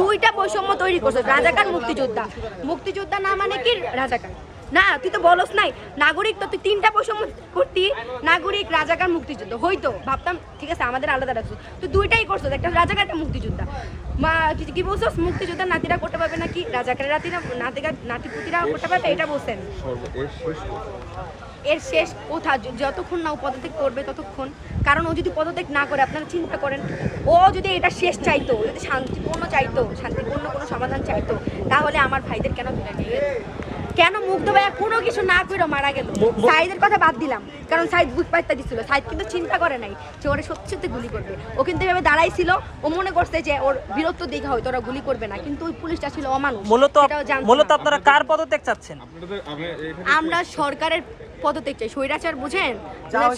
দুইটা বৈষম্য তৈরি করছে রাজাকার মুক্তিযোদ্ধা। মুক্তিযোদ্ধা না মানে কি? রাজাকার। না, তুই তো বলস নাই। নাগরিক তো তুই তিনটা বৈষম্য করতি। নাগরিক, রাজাকার, মুক্তিযুদ্ধ। হইতো ভাবতাম, ঠিক আছে, আমাদের আলাদা রাখছো তুই দুইটাই করছ, একটা রাজাকার, একটা মুক্তিযোদ্ধা। মা, কি- কি বলছো মুক্তিযোদ্ধা নাতিরা করতে পারবে নাকি? রাজাকারের নাতিরা, নাতিকা নাতিপুতিরা করতে পারবে? এটা বলছেন। এর শেষ কোথা যতক্ষণ না ও পদত্যাগ করবে, ততক্ষণ। কারণ ও যদি পদত্যাগ না করে, আপনারা চিন্তা করেন, ও যদি এটা শেষ চাইতো, যদি শান্তিপূর্ণ চাইতো, শান্তিপূর্ণ কোনো সমাধান চাইতো, তাহলে আমার ভাইদের কেন তুলে নিয়ে কেন মুগ্ধ ভাইয়া কোনো কিছু না করে মারা গেল। সাইদের কথা বাদ দিলাম কারণ সাইদ বুক পাইতে দিছিল। সাইদ কিন্তু চিন্তা করে নাই যে ওরা সত্যি সত্যি গুলি করবে। ও কিন্তু এভাবে দাঁড়াইছিল ও মনে করছে যে ওর বীরত্ব দেখা হয়তো ওরা গুলি করবে না কিন্তু ওই পুলিশটা ছিল অমানুষ। মূলত মূলত আপনারা কার পদত্যাগ চাচ্ছেন? আমরা সরকারের পদত্যাগ চাই। স্বৈরাচার বুঝেন?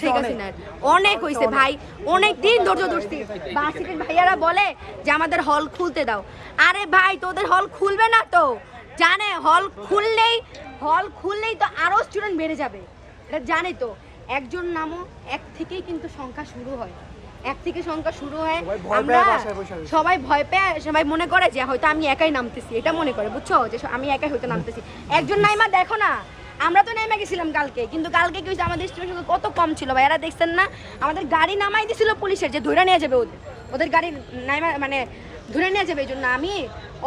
শেখ হাসিনার। অনেক হয়েছে ভাই অনেক দিন ধৈর্য ধরছি। বাসিকের ভাইয়ারা বলে যে আমাদের হল খুলতে দাও। আরে ভাই তোদের হল খুলবে না তো? জানে হল খুললেই হল খুললেই তো আরও স্টুডেন্ট বেড়ে যাবে। এটা জানে তো। একজন নামও এক থেকেই কিন্তু সংখ্যা শুরু হয়। এক থেকে সংখ্যা শুরু হয়। আমরা সবাই ভয় পেয়ে সবাই মনে করে যে হয়তো আমি একাই নামতেছি। এটা মনে করে বুঝছ? যে আমি একাই হয়তো নামতেছি। একজন নাইমা দেখো না আমরা তো নেমে গেছিলাম কালকে। কিন্তু কালকে কি হয়েছে? আমাদের স্টুডেন্ট কত কম ছিল। ভাইয়ারা দেখছেন না? আমাদের গাড়ি নামাই দিছিল পুলিশের যে ধরে নিয়ে যাবে ওদের। ওদের গাড়ি নাইমা মানে ধরে নিয়ে যাবে। এই জন্য আমি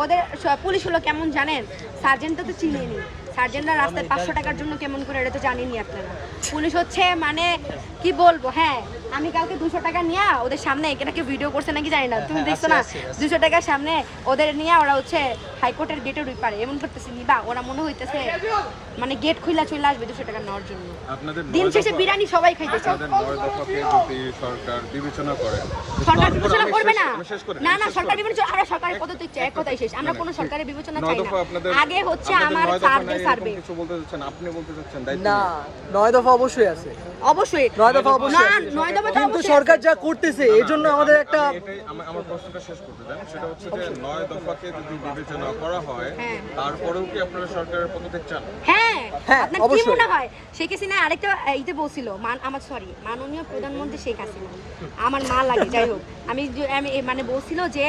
ওদের পুলিশ হলো কেমন জানেন? সার্জেন্টটা তো চিনিনি সার্জেন্টরা রাস্তায় পাঁচশো টাকার জন্য কেমন করে এটা তো জানিনি আপনারা। পুলিশ হচ্ছে মানে কি বলব? হ্যাঁ আমি কাউকে দুশো টাকা নিয়ে ওদের সামনে এখানে ভিডিও করছে নাকি জানি না। তুমি দেখছ না? দুশো টাকার সামনে ওদের নিয়ে ওরা হচ্ছে হাইকোর্টের গেটের ওই পারে এমন করতেছে নিবা ওরা মনে হইতেছে মানে গেট খুলে চলে আসবে দুশো টাকা নেওয়ার জন্য। আপনাদের দিন শেষে বিরিয়ানি সবাই খাইতেছে। সরকার বিবেচনা করে। সরকার বিবেচনা করবে না। না না সরকার বিবেচনা আমরা সরকারের পদত্যাগ চাই এক কথাই শেষ। আমরা কোনো সরকারের বিবেচনা চাই না। আগে হচ্ছে আমার সার্ভে সার্ভে কিছু বলতে চাচ্ছেন? আপনি বলতে চাচ্ছেন না নয়? দফা অবশ্যই আছে। অবশ্যই। নয় দফা অবশ্যই না নয় দফা তো কিন্তু অবশ্যই সরকার যা করতেছে এই জন্য আমাদের একটা আমার প্রশ্নটা শেষ করতে দেন সেটা হচ্ছে যে নয় দফাকে যদি বিবেচনা করা হয় হ্যাঁ। তারপরেও কি আপনারা সরকারের পদত্যাগ চান? হ্যাঁ হ্যাঁ, আপনার কি মনে হয়? শেখ হাসিনা আরেকটা এইতে বলছিল মান আমার সরি মাননীয় প্রধানমন্ত্রী শেখ হাসিনা। আমার মা লাগে যাই হোক। আমি যে- আমি এ মানে বলছিল যে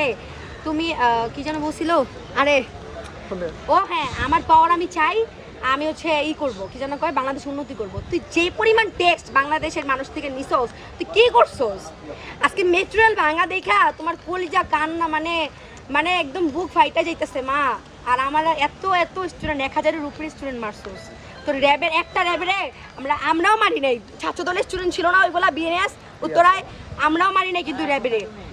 তুমি কি যেন বলছিল? আরে ও হ্যাঁ আমার পাওয়ার আমি চাই আমি হচ্ছে ই করব কি যেন কয় বাংলাদেশ উন্নতি করব। তুই যে পরিমাণ টেক্সট বাংলাদেশের মানুষ থেকে নিছস তুই কি করছস? আজকে মেটেরিয়াল ভাঙা দেখা তোমার কলিজা কান্না মানে মানে একদম বুক ফাইটা যাইতেছে মা। আর আমার এত এত স্টুডেন্ট এক হাজারের উপরে স্টুডেন্ট মারছোস তো র্যাবের একটা র্যাবের আমরা আমরাও মারি নাই। ছাত্র দলের স্টুডেন্ট ছিল না ওইগুলা বিএনএস উত্তরায় আমরাও মারি নাই কিন্তু র্যাবের র্যাবের।